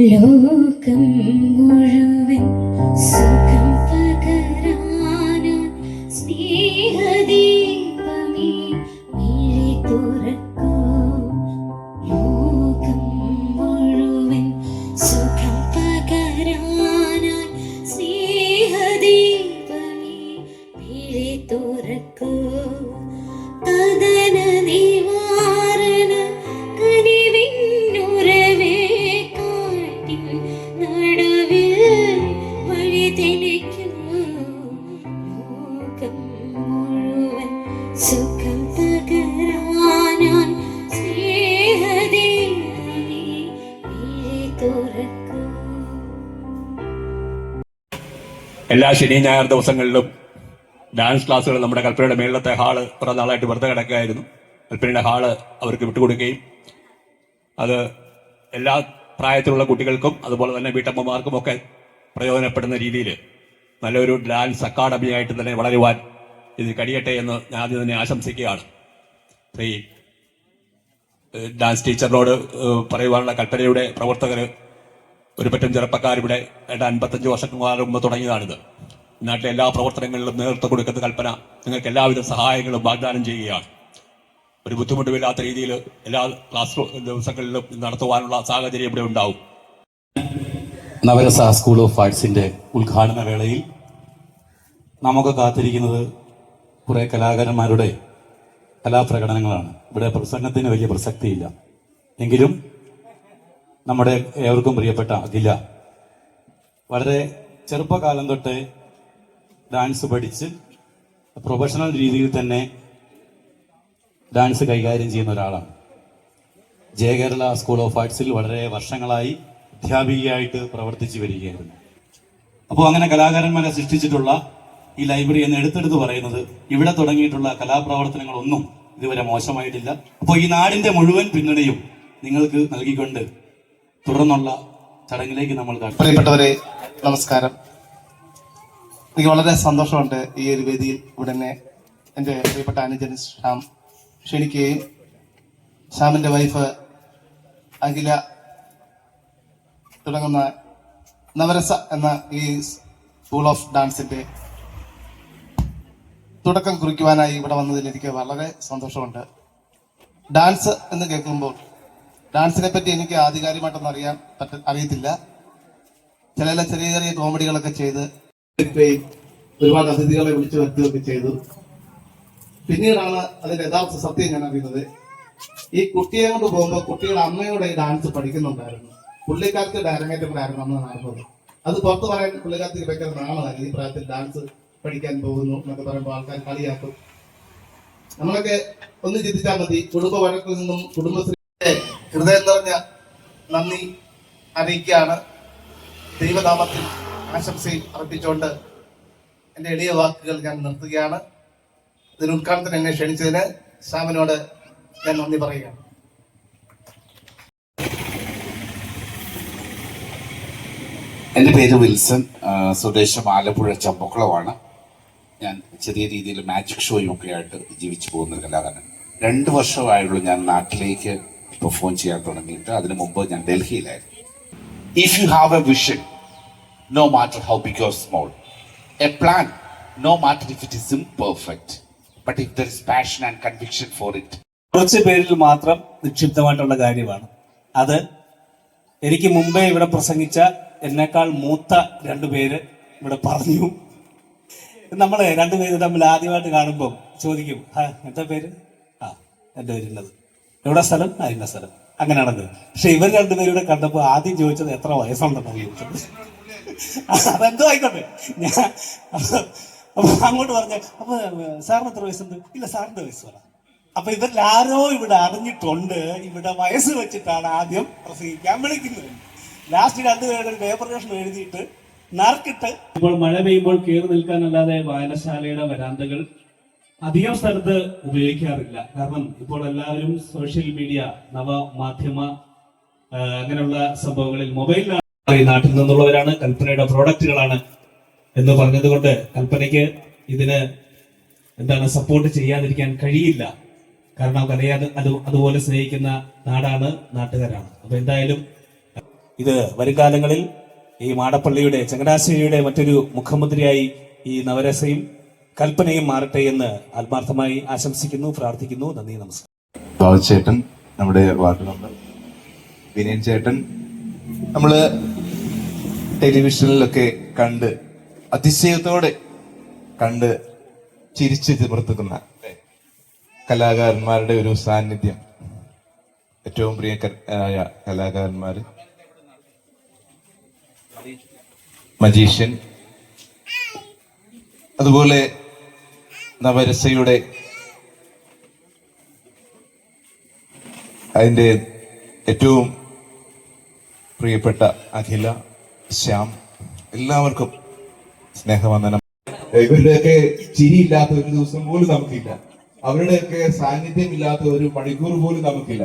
ലോകം മുഴുവൻ സുഖം എല്ലാ ശനി ഞായർ ദിവസങ്ങളിലും ഡാൻസ് ക്ലാസ്സുകൾ നമ്മുടെ കൽപ്പനയുടെ മേളിലത്തെ ഹാൾ കുറെ നാളായിട്ട് വെറുതെ കിടക്കുകയായിരുന്നു. കൽപ്പനയുടെ ഹാൾ അവർക്ക് വിട്ടുകൊടുക്കുകയും അത് എല്ലാ പ്രായത്തിലുള്ള കുട്ടികൾക്കും അതുപോലെ തന്നെ വീട്ടമ്മമാർക്കും ഒക്കെ പ്രയോജനപ്പെടുന്ന രീതിയിൽ നല്ലൊരു ഡാൻസ് അക്കാഡമി ആയിട്ട് തന്നെ വളരുവാൻ ഇത് കഴിയട്ടെ എന്ന് ഞാൻ ആദ്യം തന്നെ ആശംസിക്കുകയാണ്. ഡാൻസ് ടീച്ചറിനോട് പറയുവാനുള്ള കൽപ്പനയുടെ പ്രവർത്തകർ ഒരു പറ്റം ചെറുപ്പക്കാർ ഇവിടെ ഏതാണ്ട് അൻപത്തഞ്ച് വർഷം മുമ്പ് തുടങ്ങിയതാണിത്. നാട്ടിലെ എല്ലാ പ്രവർത്തനങ്ങളിലും നേതൃത്വം കൊടുക്കുന്ന കൽപ്പന നിങ്ങൾക്ക് എല്ലാവിധ സഹായങ്ങളും വാഗ്ദാനം ചെയ്യുകയാണ്. ഒരു ബുദ്ധിമുട്ടുമില്ലാത്ത രീതിയിൽ എല്ലാ ക്ലാസ് ദിവസങ്ങളിലും നടത്തുവാനുള്ള സാഹചര്യം ഇവിടെ ഉണ്ടാവും. നവരസ സ്കൂൾ ഓഫ് ആർട്സിന്റെ ഉദ്ഘാടന വേളയിൽ നമുക്ക് കാത്തിരിക്കുന്നത് കുറെ കലാകാരന്മാരുടെ കലാപ്രകടനങ്ങളാണ്. ഇവിടെ പ്രസംഗത്തിന് വലിയ പ്രസക്തിയില്ല. എങ്കിലും നമ്മുടെ ഏവർക്കും പ്രിയപ്പെട്ട അഖില. വളരെ ചെറുപ്പകാലം തൊട്ട് ഡാൻസ് പഠിച്ച് പ്രൊഫഷണൽ രീതിയിൽ തന്നെ ഡാൻസ് കൈകാര്യം ചെയ്യുന്ന ഒരാളാണ്. ജയ കേരള സ്കൂൾ ഓഫ് ആർട്സിൽ വളരെ വർഷങ്ങളായി അധ്യാപികയായിട്ട് പ്രവർത്തിച്ചു വരികയായിരുന്നു. അപ്പോൾ അങ്ങനെ കലാകാരന്മാരെ സൃഷ്ടിച്ചിട്ടുള്ള ഈ ലൈബ്രറി എന്ന് എടുത്തെടുത്ത് പറയുന്നത് ഇവിടെ തുടങ്ങിയിട്ടുള്ള കലാപ്രവർത്തനങ്ങളൊന്നും ഇതുവരെ മോശമായിട്ടില്ല. അപ്പോൾ ഈ നാടിന്റെ മുഴുവൻ പിന്തുണയും നിങ്ങൾക്ക് നൽകിക്കൊണ്ട് തുടർന്നുള്ള ചടങ്ങിലേക്ക് നമ്മൾ പ്രിയപ്പെട്ടവരെ നമസ്കാരം. എനിക്ക് വളരെ സന്തോഷമുണ്ട് ഈ ഒരു വേദിയിൽ ഉടനെ എന്റെ പ്രിയപ്പെട്ട അനുജൻ ശ്യാം ക്ഷണിക്കുകയും ശ്യാമിന്റെ വൈഫ് അഖില തുടങ്ങുന്ന നവരസ എന്ന ഈ സ്കൂൾ ഓഫ് ഡാൻസിന്റെ തുടക്കം കുറിക്കുവാനായി ഇവിടെ വന്നതിൽ എനിക്ക് വളരെ സന്തോഷമുണ്ട്. ഡാൻസ് എന്ന് കേൾക്കുമ്പോൾ ഡാൻസിനെ പറ്റി എനിക്ക് ആധികാരികമായിട്ടൊന്നും അറിയാൻ പറ്റ അറിയത്തില്ല. ചില ചെറിയ ചെറിയ കോമഡികളൊക്കെ ചെയ്ത് ഒരുപാട് അതിഥികളെ വിളിച്ചു വരുത്തുകയൊക്കെ ചെയ്തു. പിന്നീടാണ് അതിന്റെ യഥാർത്ഥ സത്യം ഞാൻ അറിയുന്നത്. ഈ കുട്ടിയെ കൊണ്ട് പോകുമ്പോൾ കുട്ടിയുടെ അമ്മയോടെ ഈ ഡാൻസ് പഠിക്കുന്നുണ്ടായിരുന്നു. പുള്ളിക്കാർക്ക് ഡയറങ്ങേറ്റം കൂടെ ആയിരുന്നു അന്ന് നടന്നത്. അത് പുറത്ത് പറയാൻ പുള്ളിക്കാർക്ക് ഭയങ്കര നാളായിരുന്നു ഈ പ്രായത്തിൽ ഡാൻസ് പഠിക്കാൻ പോകുന്നു എന്നൊക്കെ പറയുമ്പോൾ ആൾക്കാർ കളിയാക്കും. നമ്മളൊക്കെ ഒന്ന് ചിന്തിച്ചാൽ മതി. കുടുംബ വഴക്കിൽ നിന്നും കുടുംബശ്രീയുടെ ഹൃദയം നിറഞ്ഞ നന്ദി അറിയിക്കുകയാണ്. ദൈവനാമത്തിൽ ആശംസയും അർപ്പിച്ചുകൊണ്ട് എന്റെ എളിയ വാക്കുകൾ ഞാൻ നിർത്തുകയാണ്. ഇതിന് ഉദ്ഘാടനത്തിന് എന്നെ ക്ഷണിച്ചതിന് ശ്യാമിനോട് ഞാൻ നന്ദി പറയുകയാണ്. എന്റെ പേര് വിൽസൺ സ്വദേശം ആലപ്പുഴ ചമ്പക്കുളമാണ്. ഞാൻ ചെറിയ രീതിയിൽ മാജിക് ഷോയും ഒക്കെ ആയിട്ട് ജീവിച്ചു പോകുന്ന കലാകാരൻ. രണ്ട് വർഷമായുള്ളൂ ഞാൻ നാട്ടിലേക്ക് പെർഫോം ചെയ്യാൻ തുടങ്ങിയിട്ട് അതിനു മുമ്പ് ഞാൻ ഡൽഹിയിലായിരുന്നു. If you have a vision no matter how big or small a plan no matter if it is imperfect but if there is passion and conviction for it കുറച്ച് പേരിൽ മാത്രം നിക്ഷിപ്തമായിട്ടുള്ള കാര്യമാണ്. അത് എനിക്ക് മുമ്പേ ഇവിടെ പ്രസംഗിച്ച എന്നേക്കാൾ മൂത്ത രണ്ടുപേര് ഇവിടെ പറഞ്ഞു. നമ്മൾ രണ്ടുപേര് തമ്മിൽ ആദ്യമായിട്ട് കാണുമ്പോൾ ചോദിക്കും എന്താ പേര്? ആ എന്റെ പേര് ഇന്നത് എവിടെ സ്ഥലം? അതിന്റെ സ്ഥലം. അങ്ങനെ നടന്നത്. പക്ഷെ ഇവർ രണ്ടുപേരൂടെ കണ്ടപ്പോൾ ആദ്യം ചോദിച്ചത് എത്ര വയസ്സുണ്ടെന്നാണ് ചോദിച്ചത്. അതെന്തോ ആയിക്കോട്ടെ. ഞാൻ അപ്പൊ അങ്ങോട്ട് പറഞ്ഞ അപ്പൊ സാറിന് എത്ര വയസ്സുണ്ട്? ഇല്ല സാറിന്റെ വയസ്സ് പറ. അപ്പൊ ഇവരിൽ ആരോ ഇവിടെ അറിഞ്ഞിട്ടുണ്ട്. ഇവിടെ വയസ്സ് വെച്ചിട്ടാണ് ആദ്യം പ്രസംഗിക്കാൻ വിളിക്കുന്നത്. ലാസ്റ്റ് രണ്ടുപേരുടെ പേപ്പർ കഷ്ണം എഴുതിയിട്ട് നറുക്കിട്ട് ഇപ്പോൾ മഴ പെയ്യുമ്പോൾ കയറി നിൽക്കാനല്ലാതെ വായനശാലയുടെ വരാന്തകൾ അധികം സ്ഥലത്ത് ഉപയോഗിക്കാറില്ല. കാരണം ഇപ്പോൾ എല്ലാവരും സോഷ്യൽ മീഡിയ നവ മാധ്യമ അങ്ങനെയുള്ള സംഭവങ്ങളിൽ മൊബൈലിലാണ് നാട്ടിൽ നിന്നുള്ളവരാണ് കൽപ്പനയുടെ പ്രോഡക്റ്റുകളാണ് എന്ന് പറഞ്ഞതുകൊണ്ട് കൽപ്പനയ്ക്ക് ഇതിന് എന്താണ് സപ്പോർട്ട് ചെയ്യാതിരിക്കാൻ കഴിയില്ല. കാരണം കലയെ അത് അത് അതുപോലെ സ്നേഹിക്കുന്ന നാടാണ് നാട്ടുകാരാണ്. അപ്പൊ എന്തായാലും ഇത് വരും കാലങ്ങളിൽ ഈ മാടപ്പള്ളിയുടെ ചങ്ങനാശ്ശേരിയുടെ മറ്റൊരു മുഖ്യമന്ത്രിയായി ഈ നവരസയും കൽപ്പനയും മാറട്ടെ എന്ന് ആത്മാർത്ഥമായി ആശംസിക്കുന്നു പ്രാർത്ഥിക്കുന്നു. നന്ദി നമസ്കാരം. ബാബുചേട്ടൻ നമ്മുടെ വാർഡ് മെമ്പർ വിനയൻ ചേട്ടൻ നമ്മൾ ടെലിവിഷനിലൊക്കെ കണ്ട് അതിശയത്തോടെ കണ്ട് ചിരിച്ചു ചിമർത്തുക്കുന്ന കലാകാരന്മാരുടെ ഒരു സാന്നിധ്യം. ഏറ്റവും പ്രിയ കലാകാരന്മാർ മജീഷ്യൻ. അതുപോലെ നവരസയുടെ അതിന്റെ ഏറ്റവും പ്രിയപ്പെട്ട അഖില ശ്യാം എല്ലാവർക്കും സ്നേഹവന്ദനം. ഇവരുടെയൊക്കെ ചിരിയില്ലാത്ത ഒരു ദിവസം പോലും നമുക്കില്ല. അവരുടെയൊക്കെ സാന്നിധ്യം ഇല്ലാത്ത ഒരു മണിക്കൂർ പോലും നമുക്കില്ല.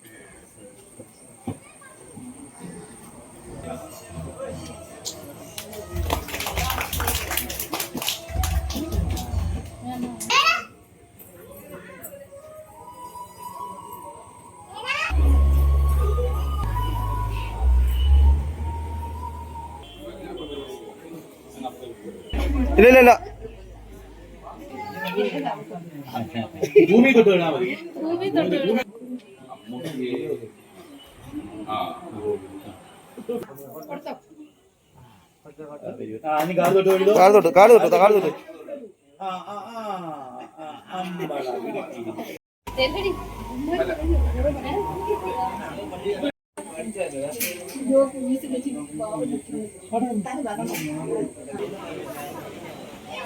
ഇല്ല ഇല്ല ഇല്ല. ഭൂമി തൊട്ട് വീണാ മതി. കാട് തൊട്ട് കാട് തൊട്ട് കാട് തൊട്ട് ോ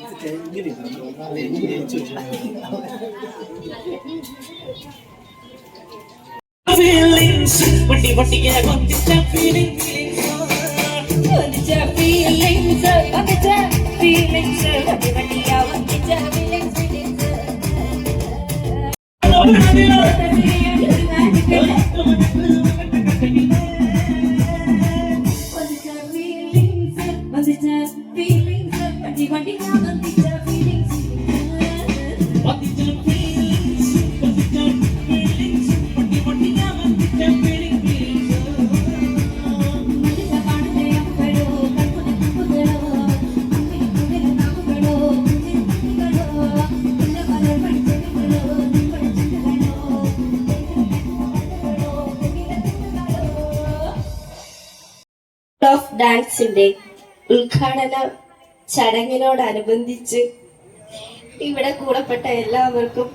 വന്നിച്ച feelings, വന്നിച്ച feelings, വണ്ടി വണ്ടിയാ വന്നിച്ച feelings, feelings. വന്നിച്ച ഡാൻസിന്റെ ഉദ്ഘാടന ചടങ്ങിനോടനുബന്ധിച്ച് ഇവിടെ കൂടപ്പെട്ട എല്ലാവർക്കും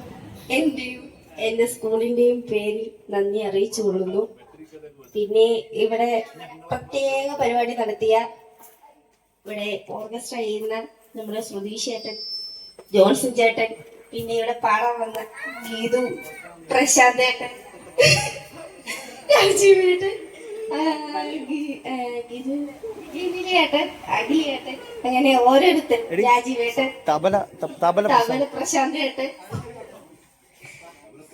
എന്റെയും എന്റെ സ്കൂളിന്റെയും പേരിൽ നന്ദി അറിയിച്ചു കൊള്ളുന്നു. പിന്നെ ഇവിടെ പ്രത്യേക പരിപാടി നടത്തിയ ഇവിടെ ഓർക്കസ്ട്ര ചെയ്യുന്ന നമ്മുടെ ശ്രുതീഷ് ചേട്ടൻ ജോൺസൺ ചേട്ടൻ പിന്നെ ഇവിടെ പാടാൻ വന്ന ഗീതു പ്രശാന്ത് ചേട്ടൻ. രാജീവ് ചേട്ടൻ. ഗിരിയേട്ടൻ അഖിലേട്ടൻ അങ്ങനെ ഓരോരുത്തർ രാജീവേട്ടൻ തബല തബല തവല പ്രശാന്ത് ഏട്ടൻ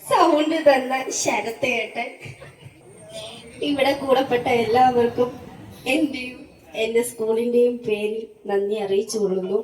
സൗണ്ട് തന്ന ശരത്തേട്ടൻ ഇവിടെ കൂടപ്പെട്ട എല്ലാവർക്കും എന്റെയും എന്റെ സ്കൂളിന്റെയും പേരിൽ നന്ദി അറിയിച്ചു കൊള്ളുന്നു